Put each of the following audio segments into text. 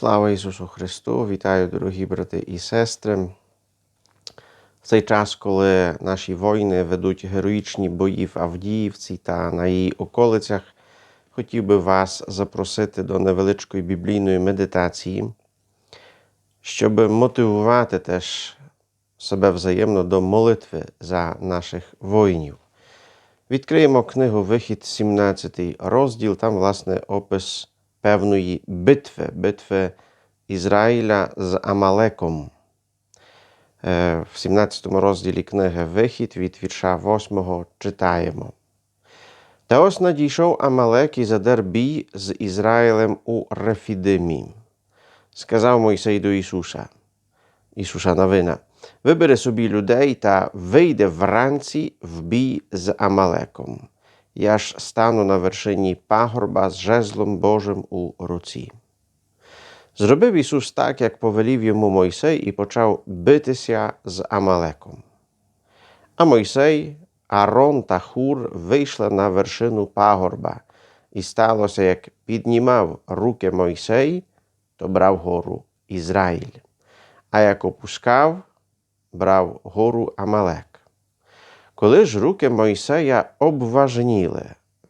Слава Ісусу Христу! Вітаю, дорогі брати і сестри. В цей час, коли наші воїни ведуть героїчні бої в Авдіївці та на її околицях, хотів би вас запросити до невеличкої біблійної медитації, щоб мотивувати теж себе взаємно до молитви за наших воїнів. Відкриємо книгу Вихід, 17 розділ, там, власне, опис певної битви, битви Ізраїля з Амалеком. Е, В 17 розділі книги Вихід від вірша 8 читаємо. Та ось надійшов Амалек і задер бій з Ізраїлем у Рефідимі. Сказав Мойсей до Ісуса, Ісуса Навина, вибери собі людей та вийде вранці в бій з Амалеком. Я ж стану на вершині пагорба з жезлом Божим у руці. Зробив Ісус так, як повелів йому Мойсей, і почав битися з Амалеком. А Мойсей, Арон та Хур вийшли на вершину пагорба, і сталося, як піднімав руки Мойсей, то брав гору Ізраїль, а як опускав, брав гору Амалек. Коли ж руки Мойсея обважніли,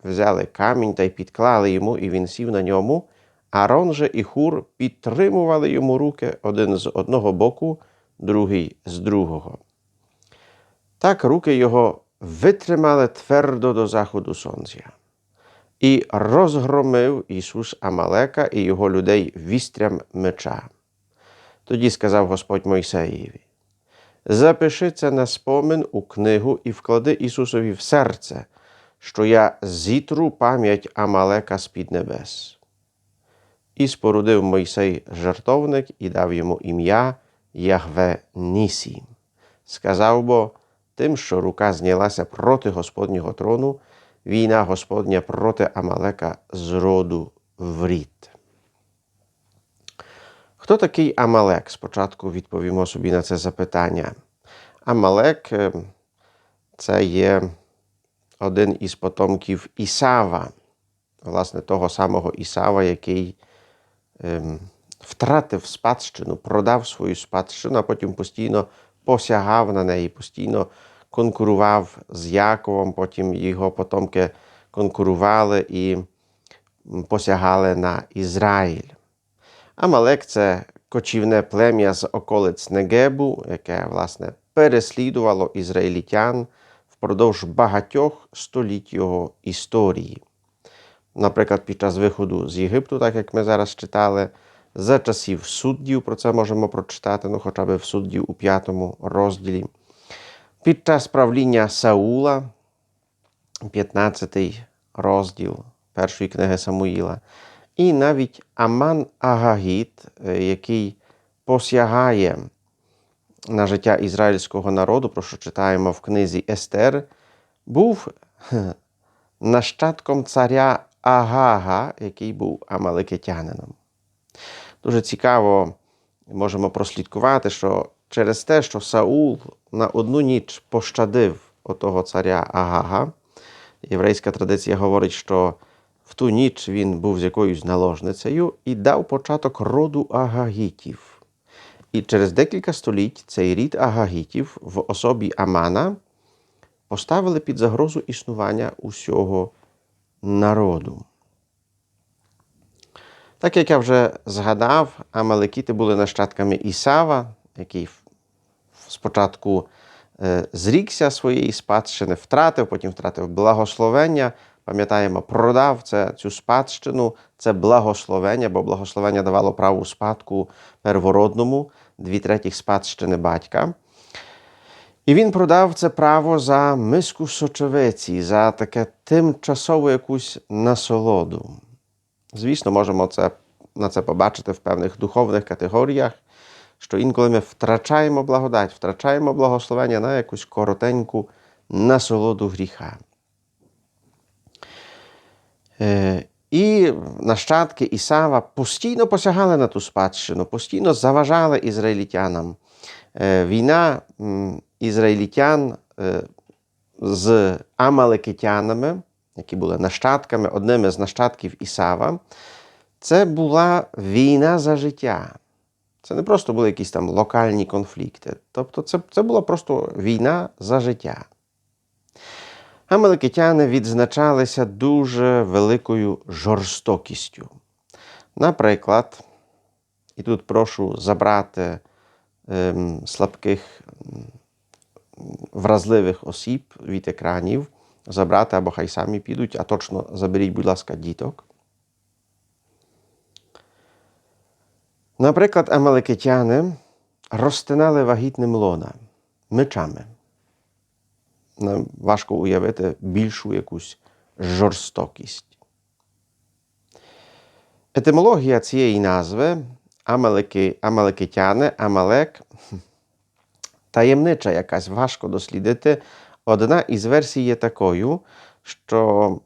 взяли камінь та й підклали йому, і він сів на ньому, Арон же і Хур підтримували йому руки один з одного боку, другий з другого. Так руки його витримали твердо до заходу сонця. І розгромив Ісус Амалека і його людей вістрям меча. Тоді сказав Господь Мойсеєві: Запиши це на спомин у книгу і вклади Ісусові в серце, що я зітру пам'ять Амалека з-під небес. І спорудив Мойсей жартовник і дав йому ім'я Ягве Нісі. Сказав бо тим, що рука знялася проти Господнього трону, війна Господня проти Амалека з роду в рід. Хто такий Амалек? Спочатку відповімо собі на це запитання. Амалек е, це є один із потомків Ісава, власне, того самого Ісава, який ем, втратив спадщину, продав свою спадщину, а потім постійно посягав на неї, постійно конкурував з Яковом, потім його потомки конкурували і посягали на Ізраїль. Амалек це кочівне плем'я з околиць Негебу, яке, власне, переслідувало ізраїлітян впродовж багатьох століть його історії. Наприклад, під час виходу з Єгипту, так як ми зараз читали, за часів суддів, про це можемо прочитати, ну хоча б в суддів у п'ятому розділі. Під час правління Саула, 15 розділ першої книги Самуїла. І навіть Аман Агагіт, який посягає на життя ізраїльського народу, про що читаємо в книзі Естер, був нащадком царя Агага, який був амаликитянином. Дуже цікаво можемо прослідкувати, що через те, що Саул на одну ніч пощадив отого царя Агага, єврейська традиція говорить, що в ту ніч він був з якоюсь наложницею і дав початок роду агагітів. І через декілька століть цей рід агагітів в особі Амана поставили під загрозу існування усього народу. Так як я вже згадав, Амалекіти були нащадками Ісава, який спочатку зрікся своєї спадщини, втратив, потім втратив благословення. Пам'ятаємо, продав це, цю спадщину, це благословення, бо благословення давало право спадку первородному, дві третіх спадщини батька. І він продав це право за миску сочевиці, за таке тимчасову якусь насолоду. Звісно, можемо це, на це побачити в певних духовних категоріях, що інколи ми втрачаємо благодать, втрачаємо благословення на якусь коротеньку насолоду гріха. І нащадки Ісава постійно посягали на ту спадщину, постійно заважали ізраїлітянам. Війна ізраїлітян з амалекитянами, які були нащадками, одними з нащадків Ісава, Це була війна за життя. Це не просто були якісь там локальні конфлікти. Тобто, це, це була просто війна за життя. Амаликитяни відзначалися дуже великою жорстокістю. Наприклад, і тут прошу забрати ем, слабких, вразливих осіб від екранів, забрати або хай самі підуть, а точно заберіть, будь ласка, діток. Наприклад, амаликитяни розтинали вагітним лона мечами. Нам важко уявити більшу якусь жорстокість. Етимологія цієї назви Амалики, Амаликитяни, Амалек таємнича якась важко дослідити. Одна із версій є такою, що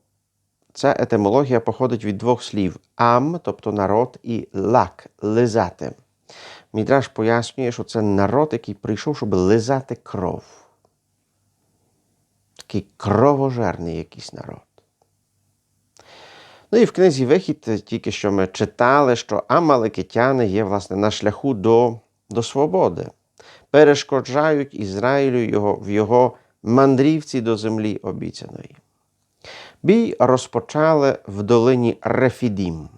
ця етимологія походить від двох слів ам, тобто народ, і лак лизати. Мідраш пояснює, що це народ, який прийшов, щоб лизати кров. Такий кровожерний якийсь народ. Ну і в книзі Вихід тільки що ми читали, що амаликитяни є власне на шляху до, до свободи, перешкоджають Ізраїлю його, в його мандрівці до землі обіцяної. Бій розпочали в долині Рефідім.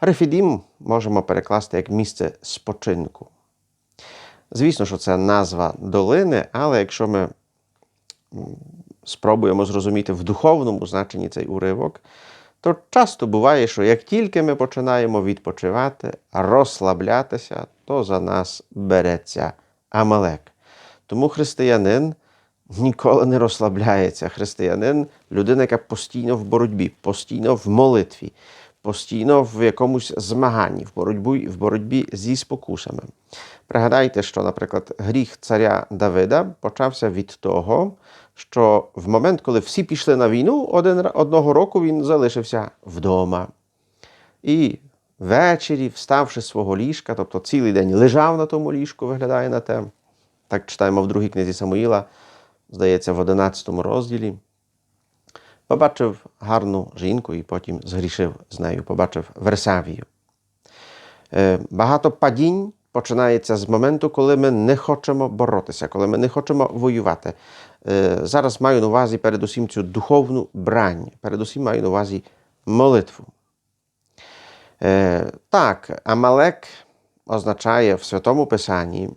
Рефідім можемо перекласти як місце спочинку. Звісно, що це назва долини, але якщо ми спробуємо зрозуміти в духовному значенні цей уривок, то часто буває, що як тільки ми починаємо відпочивати, розслаблятися, то за нас береться Амалек. Тому християнин ніколи не розслабляється. Християнин людина, яка постійно в боротьбі, постійно в молитві, постійно в якомусь змаганні, в боротьбі, в боротьбі зі спокусами. Пригадайте, що, наприклад, гріх царя Давида почався від того, що в момент, коли всі пішли на війну, один, одного року він залишився вдома. І ввечері, вставши з свого ліжка, тобто цілий день лежав на тому ліжку, виглядає на те. Так читаємо в другій книзі Самуїла, здається, в 11 розділі. Побачив гарну жінку і потім згрішив з нею, побачив Версавію. Е, Багато падінь починається з моменту, коли ми не хочемо боротися, коли ми не хочемо воювати. Е, Зараз маю на увазі передусім цю духовну брань, передусім маю на увазі молитву. Е, Так, Амалек означає в Святому Писанні,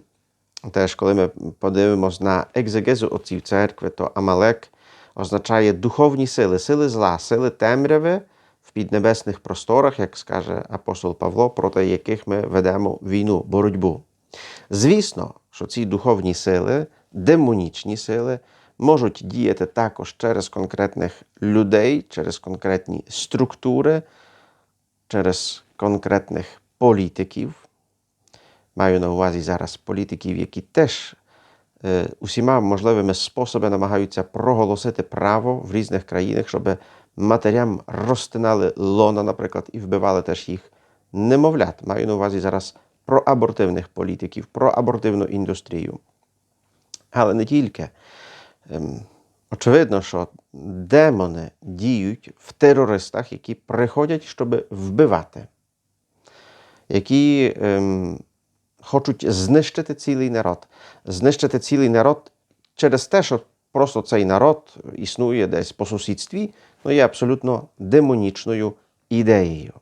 теж коли ми подивимось на екзегезу отців церкви, то Амалек означає духовні сили, сили зла, сили темряви в піднебесних просторах, як скаже апостол Павло, проти яких ми ведемо війну, боротьбу. Звісно, що ці духовні сили, демонічні сили, можуть діяти також через конкретних людей, через конкретні структури, через конкретних політиків. Маю на увазі зараз політиків, які теж е, усіма можливими способами намагаються проголосити право в різних країнах, щоб матерям розтинали лона, наприклад, і вбивали теж їх немовлят. Маю на увазі зараз про абортивних політиків, про абортивну індустрію. Але не тільки. Ем, Очевидно, що демони діють в терористах, які приходять, щоб вбивати, які ем, хочуть знищити цілий народ, знищити цілий народ через те, що просто цей народ існує десь по сусідстві, ну є абсолютно демонічною ідеєю.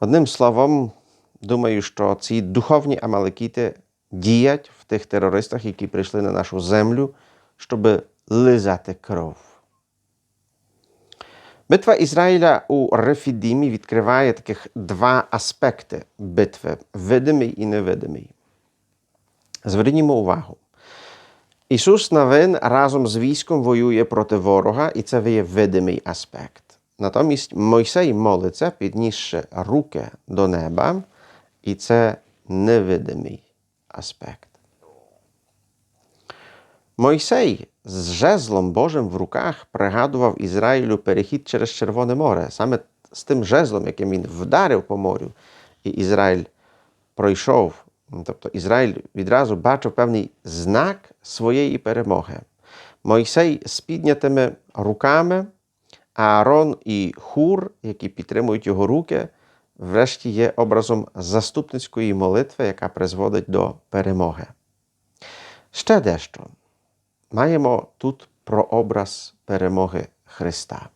Одним словом, думаю, що ці духовні амалекіти діять в тих терористах, які прийшли на нашу землю, щоб лизати кров. Битва Ізраїля у Рефідімі відкриває таких два аспекти битви видимий і невидимий. Звернімо увагу. Ісус Навин разом з військом воює проти ворога, і це є видимий аспект. Натомість Мойсей молиться, піднісши руки до неба, і це невидимий аспект. Мойсей з жезлом Божим в руках пригадував Ізраїлю перехід через Червоне море, саме з тим жезлом, яким він вдарив по морю, і Ізраїль пройшов. Тобто Ізраїль відразу бачив певний знак своєї перемоги. Мойсей з піднятими руками, Аарон і Хур, які підтримують його руки, врешті є образом заступницької молитви, яка призводить до перемоги. Ще дещо. Маємо тут прообраз перемоги Христа.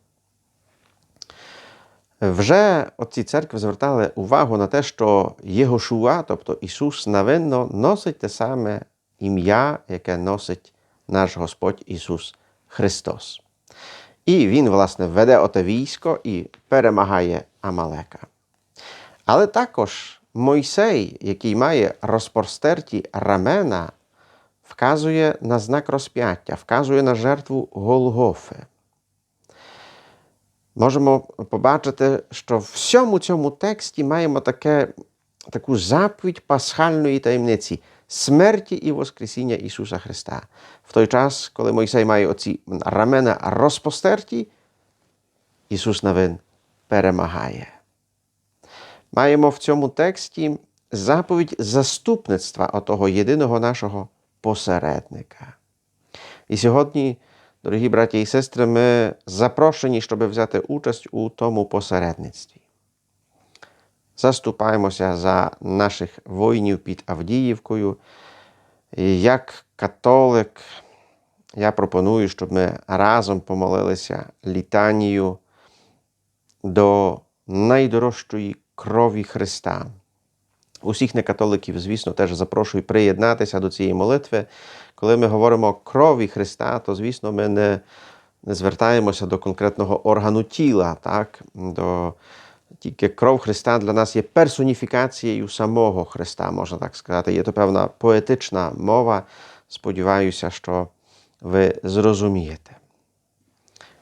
Вже отці церкви звертали увагу на те, що Єгошуа, тобто Ісус навинно носить те саме ім'я, яке носить наш Господь Ісус Христос. І Він, власне, веде оте військо і перемагає Амалека. Але також Мойсей, який має розпростерті рамена, вказує на знак розп'яття, вказує на жертву Голгофи. Можемо побачити, що в всьому цьому тексті маємо таке, таку заповідь пасхальної таємниці смерті і Воскресіння Ісуса Христа. В той час, коли Мойсей має оці рамена розпостерті, Ісус Навин перемагає. Маємо в цьому тексті заповідь заступництва отого єдиного нашого посередника. І сьогодні, дорогі браті і сестри, ми запрошені, щоб взяти участь у тому посередництві. Заступаємося за наших воїнів під Авдіївкою. І як католик, я пропоную, щоб ми разом помолилися літанію до найдорожчої крові Христа. Усіх некатоликів, звісно, теж запрошую приєднатися до цієї молитви. Коли ми говоримо крові Христа, то, звісно, ми не, не звертаємося до конкретного органу тіла. так? До... Тільки кров Христа для нас є персоніфікацією самого Христа, можна так сказати. Є то певна поетична мова. Сподіваюся, що ви зрозумієте.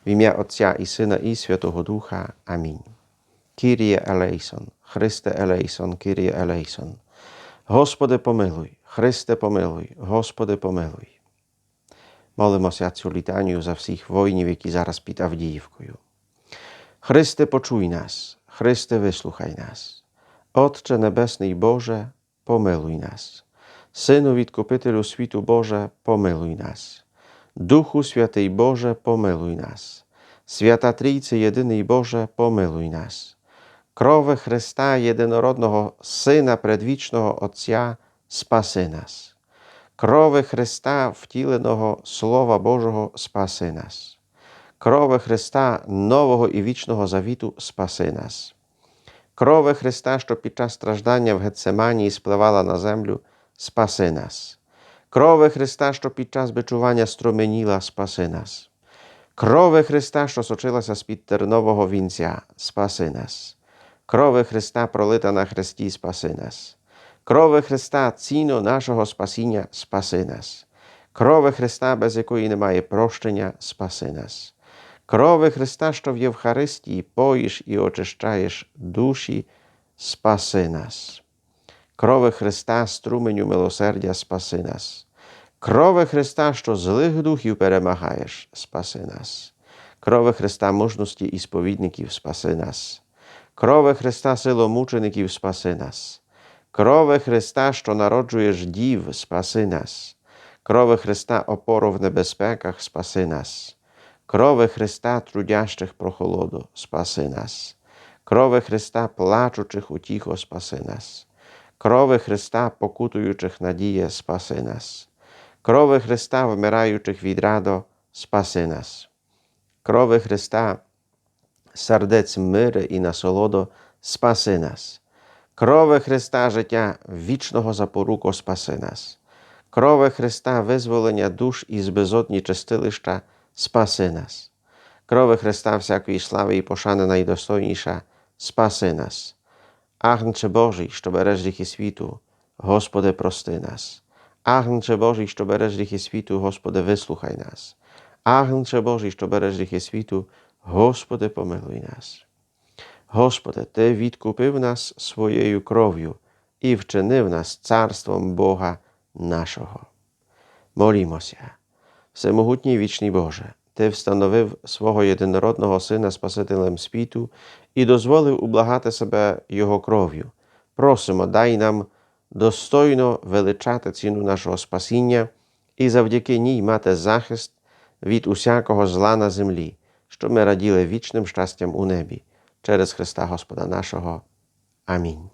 В ім'я Отця і Сина, і Святого Духа. Амінь. Кіріє Елейсон, Христе Елейсон, Кіріє Елейсон. Господи, помилуй, Христе, помилуй, Господи, помилуй. Молимося цю літанію за всіх воїнів, які зараз під Авдіївкою. Христе, почуй нас, Христе, вислухай нас. Отче Небесний Боже, помилуй нас. Сину Відкупителю світу Боже, помилуй нас. Духу Святий Боже, помилуй нас. Свята Трійце єдиний Боже, помилуй нас. Крови Христа, єдинородного Сина предвічного Отця, спаси нас. Крови Христа, втіленого Слова Божого, спаси нас. Крови Христа нового і вічного завіту, спаси нас. Крови Христа, що під час страждання в Гецеманії спливала на землю, спаси нас. Крови Христа, що під час бичування струменіла, спаси нас. Крови Христа, що сочилася з-під тернового вінця, спаси нас. Крови Христа, пролита на хресті, спаси нас. Крови Христа, ціно нашого спасіння, спаси нас. Крови Христа, без якої немає прощення, спаси нас. Крови Христа, що в Євхаристії поїш і очищаєш душі, спаси нас. Крови Христа, струменю милосердя, спаси нас. Крови Христа, що злих духів перемагаєш, спаси нас. Крови Христа мужності і сповідників, спаси нас. Крови Христа, силомучеників, спаси нас. Крови Христа, що народжуєш дів, спаси нас. Крови Христа, опору в небезпеках, спаси нас. Крови Христа, трудящих прохолоду, спаси нас. Крови Христа, плачучих утіхо, спаси нас. Крови Христа, покутуючих надія, спаси нас. Крови Христа, вмираючих від радо, спаси нас. Крови Христа, сердець мири і насолодо, спаси нас. Крови Христа, життя вічного запоруко, спаси нас. Крови Христа, визволення душ із безодні чистилища, спаси нас. Крови Христа, всякої слави і пошани найдостойніша, спаси нас. Агнче Божий, що береш гріхи світу, Господи, прости нас. Агнче Божий, що береш гріхи світу, Господи, вислухай нас. Агнче Божий, що береш гріхи світу, Господи, помилуй нас. Господи, Ти відкупив нас своєю кров'ю і вчинив нас царством Бога нашого. Молімося, всемогутній вічний Боже, Ти встановив свого єдинородного Сина Спасителем світу і дозволив ублагати себе Його кров'ю. Просимо, дай нам достойно величати ціну нашого спасіння і завдяки ній мати захист від усякого зла на землі, щоб ми раділи вічним щастям у небі через Христа Господа нашого. Амінь.